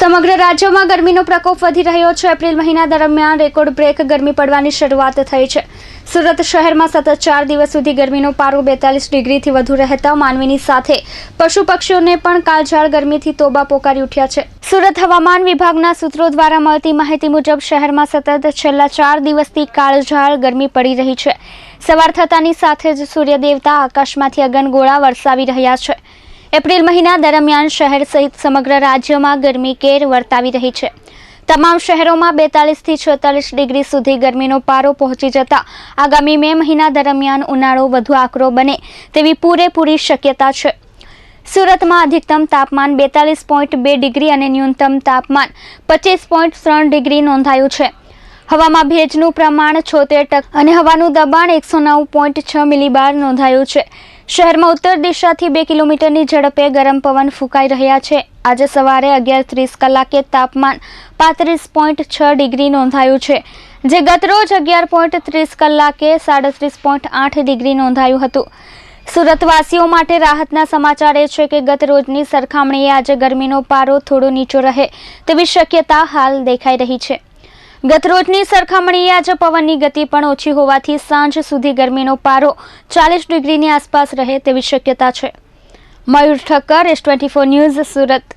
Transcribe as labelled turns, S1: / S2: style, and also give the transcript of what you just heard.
S1: સમગ્ર રાજ્યમાં ગરમીનો પ્રકોપ વધી રહ્યો છે. એપ્રિલ મહિના દરમિયાન રેકોર્ડ બ્રેક ગરમી પડવાની શરૂઆત થઈ છે. સુરત શહેરમાં સતત ચાર દિવસ સુધી ગરમીનો પારો બેતાલીસ ડિગ્રીથી વધુ રહેતા માનવીની સાથે પશુ પક્ષીઓને પણ કાળઝાળ ગરમીથી તોબા પોકારી ઉઠ્યા છે. સુરત હવામાન વિભાગના સૂત્રો દ્વારા મળતી માહિતી મુજબ શહેરમાં સતત છેલ્લા ચાર દિવસથી કાળઝાળ ગરમી પડી રહી છે. સવાર થતાની સાથે જ સૂર્ય દેવતા આકાશમાંથી અગનગોળા વરસાવી રહ્યા છે. એપ્રિલ મહિના દરમિયાન શહેર સહિત સમગ્ર રાજ્યમાં ગરમી કેર વર્તાવી રહી છે. તમામ શહેરોમાં બેતાલીસથી છેતાલીસ ડિગ્રી સુધી ગરમીનો પારો પહોંચી જતા આગામી મે મહિના દરમિયાન ઉનાળો વધુ આકરો બને તેવી પૂરેપૂરી શક્યતા છે. સુરતમાં અધિકતમ તાપમાન બેતાલીસ પોઈન્ટ બે ડિગ્રી અને ન્યૂનતમ તાપમાન પચીસ પોઈન્ટ ત્રણ ડિગ્રી નોંધાયું છે. હવામાં ભેજનું પ્રમાણ છોતેર ટકા અને હવાનું દબાણ એકસો નવ પોઈન્ટ છ મિલીબાર નોંધાયું છે. શહેરમાં ઉત્તર દિશાથી બે કિલોમીટરની ઝડપે ગરમ પવન ફૂંકાઈ રહ્યા છે. આજે સવારે અગિયાર ત્રીસ કલાકે તાપમાન પાંત્રીસ પોઈન્ટ છ ડિગ્રી નોંધાયું છે, જે ગતરોજ અગિયાર પોઈન્ટ ત્રીસ કલાકે સાડત્રીસ પોઈન્ટ આઠ ડિગ્રી નોંધાયું હતું. સુરતવાસીઓ માટે રાહતના સમાચાર એ છે કે ગત રોજની સરખામણીએ આજે ગરમીનો પારો થોડો નીચો રહે તેવી શક્યતા હાલ દેખાઈ રહી છે. ગત રોજની સરખામણીએ આજે પવનની ગતિ પણ ઓછી હોવાથી સાંજ સુધી ગરમીનો પારો ચાલીસ ડિગ્રીની આસપાસ રહે તેવી શક્યતા છે. Mayur Thakkar S twenty four news Surat.